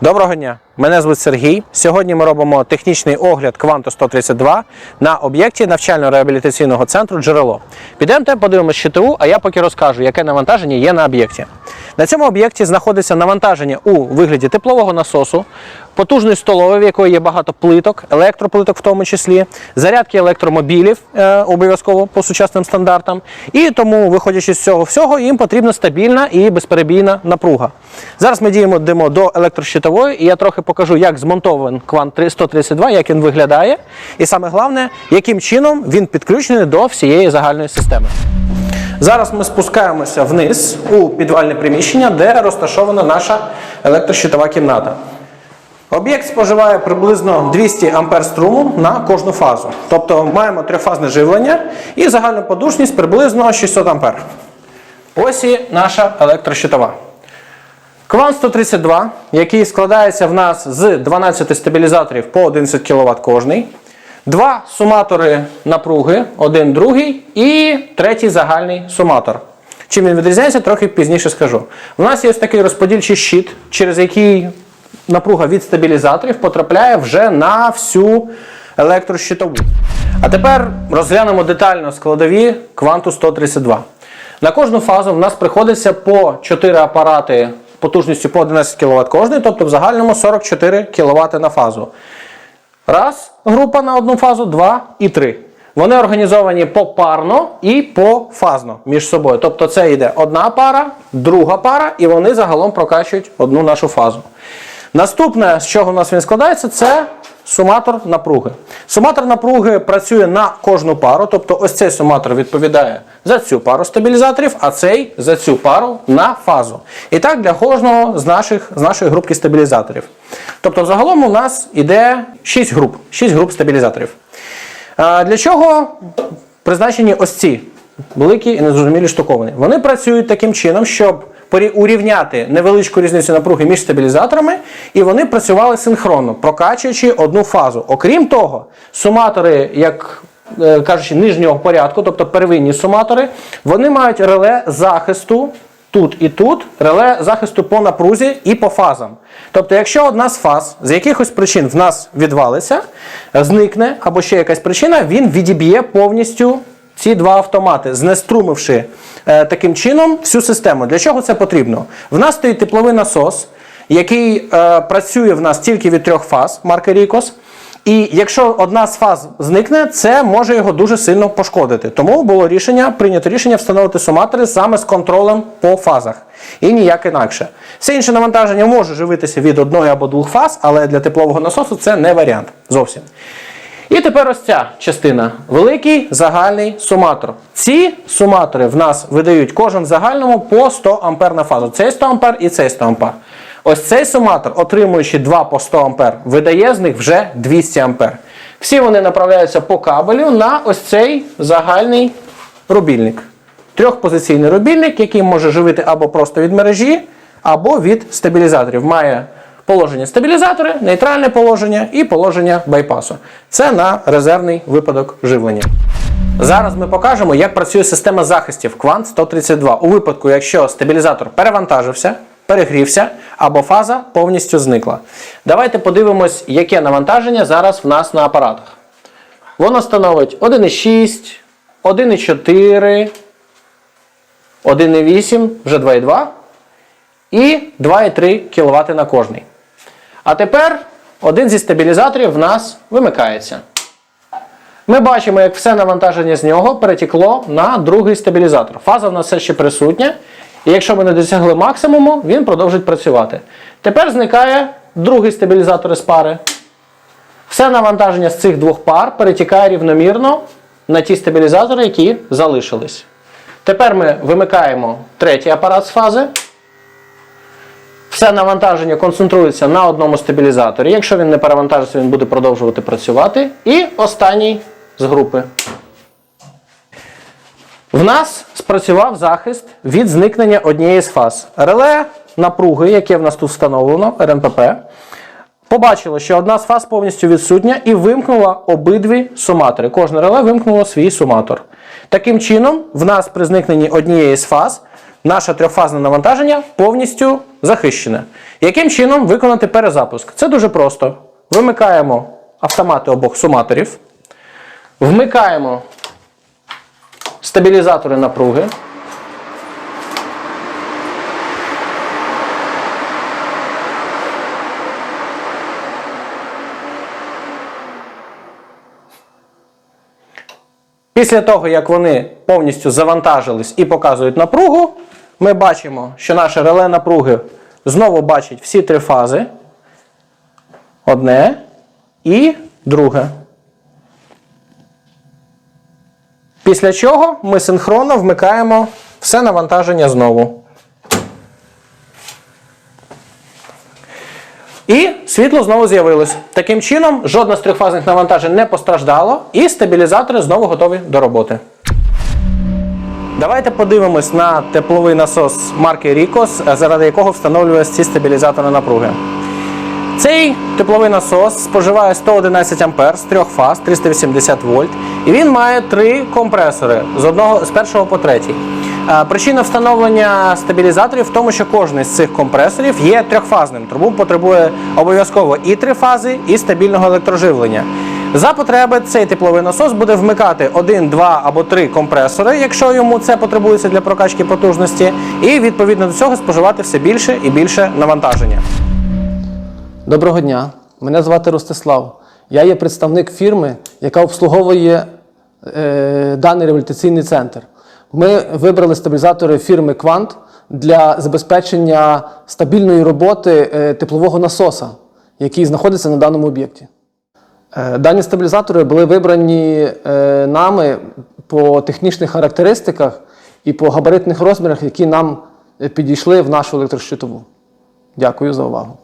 Доброго дня, мене звуть Сергій. Сьогодні ми робимо технічний огляд Кванту 132 на об'єкті навчально-реабілітаційного центру Джерело. Підемо подивимося щитову, а я поки розкажу, яке навантаження є на об'єкті. На цьому об'єкті знаходиться навантаження у вигляді теплового насосу, потужної столової, в якої є багато плиток, електроплиток в тому числі, зарядки електромобілів е, обов'язково по сучасним стандартам. І тому, виходячи з цього всього, їм потрібна стабільна і безперебійна напруга. Зараз ми діємо до електрощитової, і я трохи покажу, як змонтований квант 132, як він виглядає, і саме головне, яким чином він підключений до всієї загальної системи. Зараз ми спускаємося вниз у підвальне приміщення, де розташована наша електрощитова кімната. Об'єкт споживає приблизно 200 ампер струму на кожну фазу. Тобто маємо трьохфазне живлення і загальну подушність приблизно 600 ампер. Ось і наша електрощитова. Квант 132, який складається в нас з 12 стабілізаторів по 11 кВт кожний. Два суматори напруги, один другий і третій загальний суматор. Чим він відрізняється, трохи пізніше скажу. У нас є ось такий розподільчий щит, через який напруга від стабілізаторів потрапляє вже на всю електрощитову. А тепер розглянемо детально складові кванту 132. На кожну фазу в нас приходиться по 4 апарати потужністю по 11 кВт кожний, тобто в загальному 44 кВт на фазу. Раз група на одну фазу, два і три. Вони організовані попарно і пофазно між собою. Тобто це йде одна пара, друга пара, і вони загалом прокачують одну нашу фазу. Наступне, з чого у нас він складається, це суматор напруги. Суматор напруги працює на кожну пару, тобто ось цей суматор відповідає за цю пару стабілізаторів, а цей за цю пару на фазу. І так для кожного з наших, з нашої групки стабілізаторів. Тобто, загалом у нас іде 6 груп, 6 груп стабілізаторів. Для чого призначені ось ці великі і незрозумілі штуковини? Вони працюють таким чином, щоб урівняти невеличку різницю напруги між стабілізаторами, і вони працювали синхронно, прокачуючи одну фазу. Окрім того, суматори, як е, кажучи, нижнього порядку, тобто первинні суматори, вони мають реле захисту. Тут і тут реле захисту по напрузі і по фазам. Тобто, якщо одна з фаз з якихось причин в нас відвалиться, зникне або ще якась причина, він відіб'є повністю ці два автомати, знеструмивши е, таким чином всю систему. Для чого це потрібно? В нас стоїть тепловий насос, який е, працює в нас тільки від трьох фаз, марки Рікос. І якщо одна з фаз зникне, це може його дуже сильно пошкодити. Тому було рішення, прийнято рішення встановити суматори саме з контролем по фазах. І ніяк інакше. Все інше навантаження може живитися від одної або двох фаз, але для теплового насосу це не варіант зовсім. І тепер ось ця частина. Великий загальний суматор. Ці суматори в нас видають кожен загальному по 100 ампер на фазу. Цей 100 ампер і цей 100 ампер. Ось цей суматор, отримуючи 2 по 100 ампер, видає з них вже 200 ампер. Всі вони направляються по кабелю на ось цей загальний рубільник. Трьохпозиційний рубільник, який може живити або просто від мережі, або від стабілізаторів. Має положення стабілізатори, нейтральне положення і положення байпасу. Це на резервний випадок живлення. Зараз ми покажемо, як працює система захистів Quant 132 у випадку, якщо стабілізатор перевантажився, перегрівся або фаза повністю зникла. Давайте подивимось, яке навантаження зараз в нас на апаратах. Воно становить 1,6, 1,4, 1,8, вже 2,2 і 2,3 кВт на кожний. А тепер один зі стабілізаторів в нас вимикається. Ми бачимо, як все навантаження з нього перетекло на другий стабілізатор. Фаза в нас все ще присутня. І якщо ми не досягли максимуму, він продовжить працювати. Тепер зникає другий стабілізатор з пари. Все навантаження з цих двох пар перетікає рівномірно на ті стабілізатори, які залишились. Тепер ми вимикаємо третій апарат з фази. Все навантаження концентрується на одному стабілізаторі. Якщо він не перевантажиться, він буде продовжувати працювати. І останній з групи. В нас спрацював захист від зникнення однієї з фаз. Реле напруги, яке в нас тут встановлено, РНПП, побачило, що одна з фаз повністю відсутня і вимкнула обидві суматори. Кожне реле вимкнуло свій суматор. Таким чином, в нас при зникненні однієї з фаз наше трьохфазне навантаження повністю захищене. Яким чином виконати перезапуск? Це дуже просто. Вимикаємо автомати обох суматорів, вмикаємо стабілізатори напруги. Після того, як вони повністю завантажились і показують напругу, ми бачимо, що наше реле напруги знову бачить всі три фази. Одне і друге. Після чого ми синхронно вмикаємо все навантаження знову. І світло знову з'явилось. Таким чином, жодне з трьохфазних навантажень не постраждало, і стабілізатори знову готові до роботи. Давайте подивимось на тепловий насос марки Ricos, заради якого встановлює ці стабілізатори напруги. Цей тепловий насос споживає 111 А з трьох фаз 380 вольт, і він має три компресори з одного з першого по третій. Е, Причина встановлення стабілізаторів в тому, що кожен з цих компресорів є трьохфазним, тому потребує обов'язково і три фази, і стабільного електроживлення. За потреби цей тепловий насос буде вмикати один, два або три компресори, якщо йому це потребується для прокачки потужності, і відповідно до цього споживати все більше і більше навантаження. Доброго дня, мене звати Ростислав. Я є представник фірми, яка обслуговує е, даний реабілітаційний центр. Ми вибрали стабілізатори фірми Квант для забезпечення стабільної роботи е, теплового насоса, який знаходиться на даному об'єкті. Е, Дані стабілізатори були вибрані е, нами по технічних характеристиках і по габаритних розмірах, які нам е, підійшли в нашу електрощитову. Дякую за увагу.